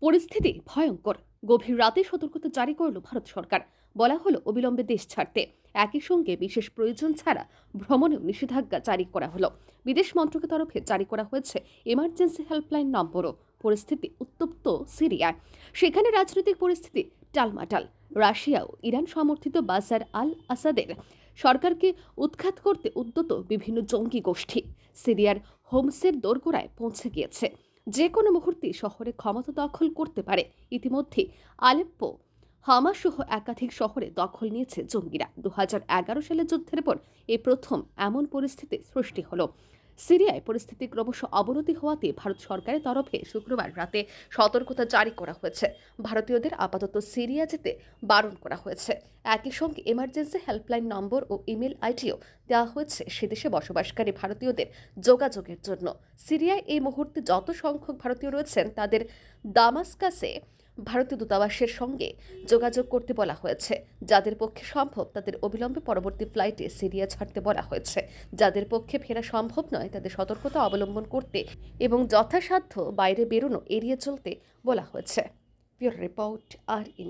পরিস্থিতি ভয়ঙ্কর। গভীর রাতে সতর্কতা জারি করল ভারত সরকার। বলা হলো, অবিলম্বে দেশ ছাড়তে। একই সঙ্গে বিশেষ প্রয়োজন ছাড়া ভ্রমণেও নিষেধাজ্ঞা জারি করা হলো। বিদেশ মন্ত্রকের তরফে জারি করা হয়েছে এমার্জেন্সি হেল্পলাইন নম্বরও। পরিস্থিতি উত্তপ্ত সিরিয়ায়। সেখানে রাজনৈতিক পরিস্থিতি টালমাটাল। রাশিয়া ও ইরান সমর্থিত বাসার আল আসাদের সরকারকে উৎখাত করতে উদ্যত বিভিন্ন জঙ্গি গোষ্ঠী। সিরিয়ার হোমসের দোরগোড়ায় পৌঁছে গিয়েছে। যে কোনো মুহূর্তে শহরে ক্ষমতা দখল করতে পারে। ইতিমধ্যে আলেপ্পো হামা সহ একাধিক শহরে দখল নিয়েছে জঙ্গিরা। দু সালের যুদ্ধের পর এই প্রথম এমন পরিস্থিতি সৃষ্টি হলো। সিরিয়ায় পরিস্থিতি ক্রমশ অবনতি হওয়াতে ভারত সরকারের তরফে শুক্রবার রাতে সতর্কতা জারি করা হয়েছে। ভারতীয়দের আপাতত সিরিয়া যেতে বারণ করা হয়েছে। একই সঙ্গে এমার্জেন্সি হেল্পলাইন নম্বর ও ইমেল আইডিও দেওয়া হয়েছে সেদেশে বসবাসকারী ভারতীয়দের যোগাযোগের জন্য। সিরিয়ায় এই মুহূর্তে যত সংখ্যক ভারতীয় রয়েছেন, তাদের দামাস্কাসে ভারতীয় দূতাবাসের সঙ্গে যোগাযোগ করতে বলা হয়েছে। যাদের পক্ষে সম্ভব তাদের অবিলম্বে পরবর্তী ফ্লাইটে সিরিয়া ছাড়তে বলা হয়েছে। যাদের পক্ষে ফেরা সম্ভব নয় তাদের সতর্কতা অবলম্বন করতে এবং যথাসাধ্য বাইরে বেরোনো এড়িয়ে চলতে বলা হয়েছে। পিওর রিপোর্ট আর ই